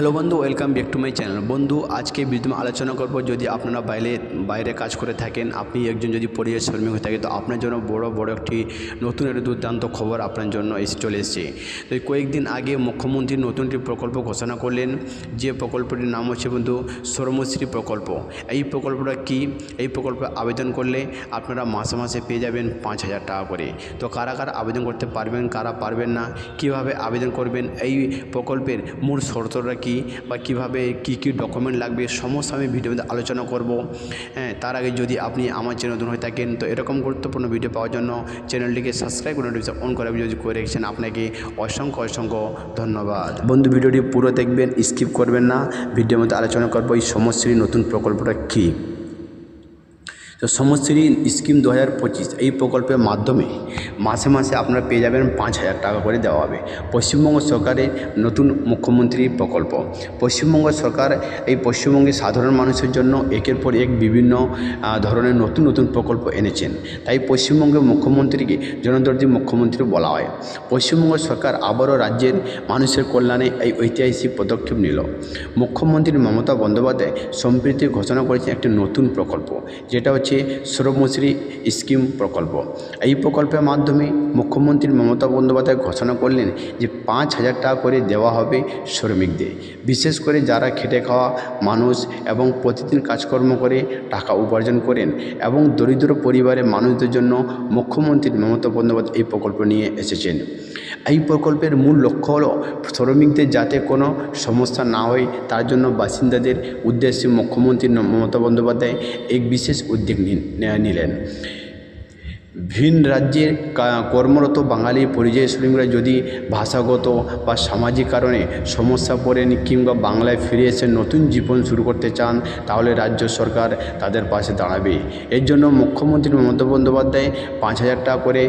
Hello বন্ধু, welcome back to my channel. বন্ধু, আজকে বিদ্যমান আলোচনা করব যদি আপনারা বাইরে বাইরে কাজ করে থাকেন, আপনি একজন যদি পরিবেশ শ্রমিক হয়ে থাকে, তো আপনার জন্য বড় বড় একটি নতুন একটি দুর্দান্ত খবর আপনার জন্য এসে চলে এসেছে। তো কয়েকদিন আগে মুখ্যমন্ত্রী নতুন একটি প্রকল্প ঘোষণা করলেন। যে প্রকল্পটির নাম হচ্ছে বন্ধু শ্রমশ্রী প্রকল্প। এই প্রকল্পটা কি? এই প্রকল্পে আবেদন করলে আপনারা মাসে মাসে পেয়ে যাবেন পাঁচ হাজার টাকা করে। তো কারা কারা আবেদন করতে পারবেন, কারা পারবেন না, কীভাবে আবেদন করবেন? এই প্রকল্পের মূল শর্তটা কি? বা কীভাবে কি কি ডকুমেন্ট লাগবে সমস্ত আমি ভিডিওতে আলোচনা করব। হ্যাঁ তার আগে যদি আপনি আমার চ্যানেল নতুন হয়ে থাকেন, তো এরকম গুরুত্বপূর্ণ ভিডিও পাওয়ার জন্য চ্যানেলটিকে সাবস্ক্রাইব করে নোটিফিকেশন অন করে যদি করে রেখেছেন, আপনাকে অসংখ্য অসংখ্য ধন্যবাদ। বন্ধু ভিডিওটি পুরো দেখবেন স্কিপ করবেন না। ভিডিওর মধ্যে আলোচনা করব, এই সমশ্রী নতুন প্রকল্পটা কী? তো সমশ্রী স্কিম দু হাজার পঁচিশ এই প্রকল্পের মাধ্যমে মাসে মাসে আপনারা পেয়ে যাবেন পাঁচ হাজার টাকা করে দেওয়া হবে। পশ্চিমবঙ্গ সরকারের নতুন মুখ্যমন্ত্রী প্রকল্প। পশ্চিমবঙ্গ সরকার এই পশ্চিমবঙ্গের সাধারণ মানুষের জন্য একের পর এক বিভিন্ন ধরনের নতুন নতুন প্রকল্প এনেছেন। তাই পশ্চিমবঙ্গের মুখ্যমন্ত্রীকে জনদর্জি মুখ্যমন্ত্রী বলা হয়। পশ্চিমবঙ্গ সরকার আবারও রাজ্যের মানুষের কল্যাণে এই ঐতিহাসিক পদক্ষেপ নিল। মুখ্যমন্ত্রী মমতা বন্দ্যোপাধ্যায় সম্প্রীতি ঘোষণা করেছেন একটি নতুন প্রকল্প, যেটা হচ্ছে শ্রমশ্রী স্কিম প্রকল্প। এই প্রকল্পের মাধ্যমে মুখ্যমন্ত্রী মমতা বন্দ্যোপাধ্যায় ঘোষণা করলেন যে পাঁচ হাজার টাকা করে দেওয়া হবে শ্রমিকদের। বিশেষ করে যারা খেটে খাওয়া মানুষ এবং প্রতিদিন কাজকর্ম করে টাকা উপার্জন করেন এবং দরিদ্র পরিবারের মানুষদের জন্য মুখ্যমন্ত্রী মমতা বন্দ্যোপাধ্যায় এই প্রকল্প নিয়ে এসেছেন। এই প্রকল্পের মূল লক্ষ্য হলো শ্রমিকদের যাতে কোনো সমস্যা না হয়, তার জন্য বাসিন্দাদের উদ্দেশ্যে মুখ্যমন্ত্রী মমতা বন্দ্যোপাধ্যায় এক বিশেষ উদ্যোগ নিলেন। ভিন রাজ্যের কর্মরত বাঙালি পরিযায়ী শ্রমিকরা যদি ভাষাগত বা সামাজিক কারণে সমস্যা পড়েন কিংবা বাংলায় ফিরে এসে নতুন জীবন শুরু করতে চান, তাহলে রাজ্য সরকার তাদের পাশে দাঁড়াবে। এর জন্য মুখ্যমন্ত্রী মমতা বন্দ্যোপাধ্যায় পাঁচ হাজার টাকা করে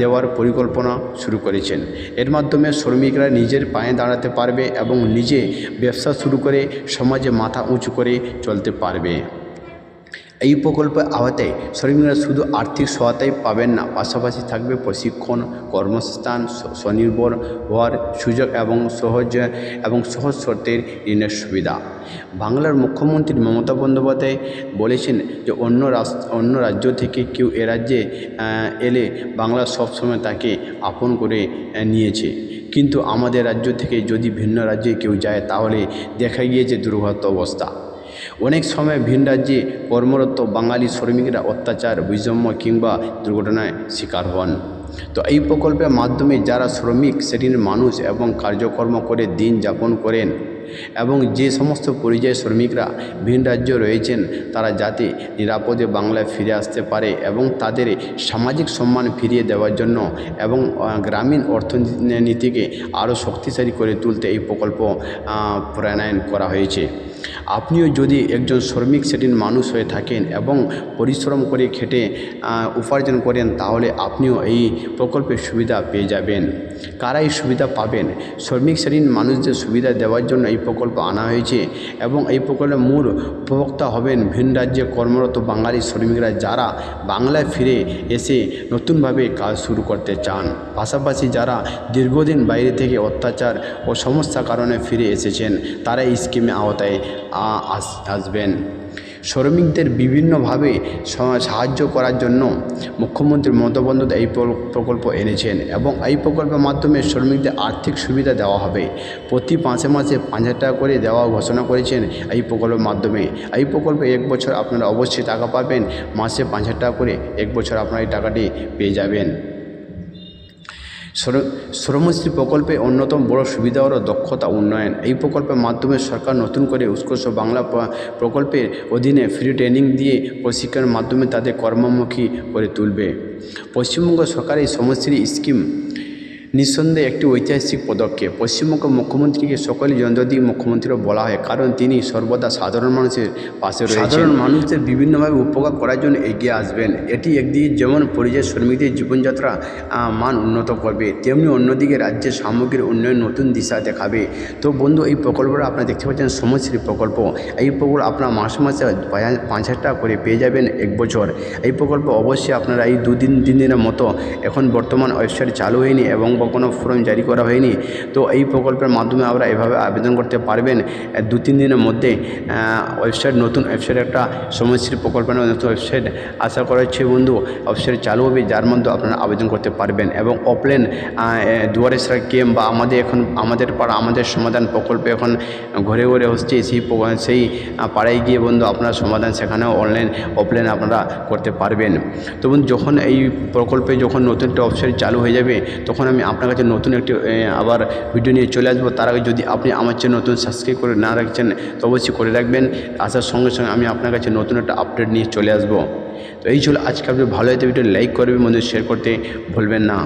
দেওয়ার পরিকল্পনা শুরু করেছেন। এর মাধ্যমে শ্রমিকরা নিজের পায়ে দাঁড়াতে পারবে এবং নিজে ব্যবসা শুরু করে সমাজে মাথা উঁচু করে চলতে পারবে। এই প্রকল্পের আওতায় শ্রমিকরা শুধু আর্থিক সহায়তাই পাবেন না, পাশাপাশি থাকবে প্রশিক্ষণ কর্মস্থান স্বনির্ভর হওয়ার সুযোগ এবং সহজ এবং সহজ শর্তের ঋণের সুবিধা। বাংলার মুখ্যমন্ত্রী মমতা বন্দ্যোপাধ্যায় বলেছেন যে, অন্য অন্য রাজ্য থেকে কেউ এ রাজ্যে এলে বাংলা সবসময় তাকে আপন করে নিয়েছে। কিন্তু আমাদের রাজ্য থেকে যদি ভিন্ন রাজ্যে কেউ যায়, তাহলে দেখা গিয়েছে দুর্গত অবস্থা। অনেক সময় ভিন রাজ্যে কর্মরত বাঙালি শ্রমিকরা অত্যাচার, বৈষম্য কিংবা দুর্ঘটনায় শিকার হন। তো এই প্রকল্পের মাধ্যমে যারা শ্রমিক শ্রেণির মানুষ এবং কার্যকর্ম করে দিন যাপন করেন এবং যে সমস্ত পরিযায়ী শ্রমিকরা ভিন রাজ্যে রয়েছেন, তারা যাতে নিরাপদে বাংলায় ফিরে আসতে পারে এবং তাদের সামাজিক সম্মান ফিরিয়ে দেওয়ার জন্য এবং গ্রামীণ অর্থনীতিকে আরও শক্তিশালী করে তুলতে এই প্রকল্প প্রণয়ন করা হয়েছে। আপনিও যদি একজন শ্রমিক শ্রেণির মানুষ হয়ে থাকেন এবং পরিশ্রম করে খেটে উপার্জন করেন, তাহলে আপনিও এই প্রকল্পের সুবিধা পেয়ে যাবেন। কারা এই সুবিধা পাবেন? শ্রমিক শ্রেণির মানুষদের সুবিধা দেওয়ার জন্য এই প্রকল্প আনা হয়েছে এবং এই প্রকল্পের মূল উপভোক্তা হবেন ভিন রাজ্যে কর্মরত বাঙালি শ্রমিকরা যারা বাংলায় ফিরে এসে নতুনভাবে কাজ শুরু করতে চান। পাশাপাশি যারা দীর্ঘদিন বাইরে থেকে অত্যাচার ও সমস্যার কারণে ফিরে এসেছেন, তারা এই স্কিমে আওতায় আসবেন। শ্রমিকদের বিভিন্নভাবে সাহায্য করার জন্য মুখ্যমন্ত্রী মমতা বন্দ্যোপাধ্যায় এই প্রকল্প এনেছেন এবং এই প্রকল্পের মাধ্যমে শ্রমিকদের আর্থিক সুবিধা দেওয়া হবে। প্রতি মাসে মাসে পাঁচ হাজার টাকা করে দেওয়া ঘোষণা করেছেন এই প্রকল্পের মাধ্যমে। এই প্রকল্পে এক বছর আপনারা অবশ্যই টাকা পাবেন, মাসে পাঁচ হাজার টাকা করে এক বছর আপনারা এই টাকাটি পেয়ে যাবেন। শ্রমশ্রী প্রকল্পে অন্যতম বড় সুবিধা হলো দক্ষতা উন্নয়ন। এই প্রকল্পের মাধ্যমে সরকার নতুন করে উৎকর্ষ বাংলা প্রকল্পের অধীনে ফ্রি ট্রেনিং দিয়ে প্রশিক্ষণের মাধ্যমে তাদের কর্মমুখী করে তুলবে। পশ্চিমবঙ্গ সরকার এই শ্রমশ্রী স্কিম নিঃসন্দেহে একটি ঐতিহাসিক পদক্ষেপ। পশ্চিমবঙ্গ মুখ্যমন্ত্রীকে সকলে জনজাতি মুখ্যমন্ত্রীও বলা হয়, কারণ তিনি সর্বদা সাধারণ মানুষের পাশে সাধারণ মানুষদের বিভিন্নভাবে উপকার করার জন্য এগিয়ে আসবেন। এটি একদিকে যেমন পরিযায়ী শ্রমিকদের জীবনযাত্রা মান উন্নত করবে, তেমনি অন্যদিকে রাজ্যের সামগ্রিক উন্নয়ন নতুন দিশা দেখাবে। তো বন্ধু, এই প্রকল্পটা আপনারা দেখতে পাচ্ছেন সমশ্রী প্রকল্প। এই প্রকল্প আপনারা মাসে মাসে পাঁচ- পাঁচ হাজার টাকা করে পেয়ে যাবেন এক বছর। এই প্রকল্প অবশ্যই আপনারা এই দুদিন, তিন দিনের মতো এখন বর্তমান ওয়েবসাইট চালু হয়নি এবং বা কোনো ফর্ম জারি করা হয়নি। তো এই প্রকল্পের মাধ্যমে আমরা এভাবে আবেদন করতে পারবেন। দু তিন দিনের মধ্যে ওয়েবসাইট, নতুন ওয়েবসাইট একটা সময়শ্রী প্রকল্পের নতুন ওয়েবসাইট আশা করা হচ্ছে বন্ধু, ওয়েবসাইট চালু হবে, যার মধ্যে আপনারা আবেদন করতে পারবেন এবং অফলাইন দুয়ারে সরকার কেম বা আমাদের এখন, আমাদের পাড়া, আমাদের সমাধান প্রকল্পে এখন ঘরে ঘরে হচ্ছে সেই সেই পাড়ায় গিয়ে বন্ধু আপনারা সমাধান সেখানেও অনলাইন, অফলাইন আপনারা করতে পারবেন। তো বন্ধু, যখন এই প্রকল্পে যখন নতুন একটা ওয়েবসাইট চালু হয়ে যাবে, তখন আমি আপনার কাছে নতুন একটি আবার ভিডিও নিয়ে চলে আসব। তার আগে যদি আপনি আমার চ্যানেল নতুন সাবস্ক্রাইব করে না রাখছেন, তো অবশ্যই করে রাখবেন। আসার সঙ্গে সঙ্গে আমি আপনার কাছে নতুন একটা আপডেট নিয়ে চলে আসব। তো এই ছিল আজকে আপনি ভালো হয়তো ভিডিও লাইক করবে বন্ধু শেয়ার করতে ভুলবেন না।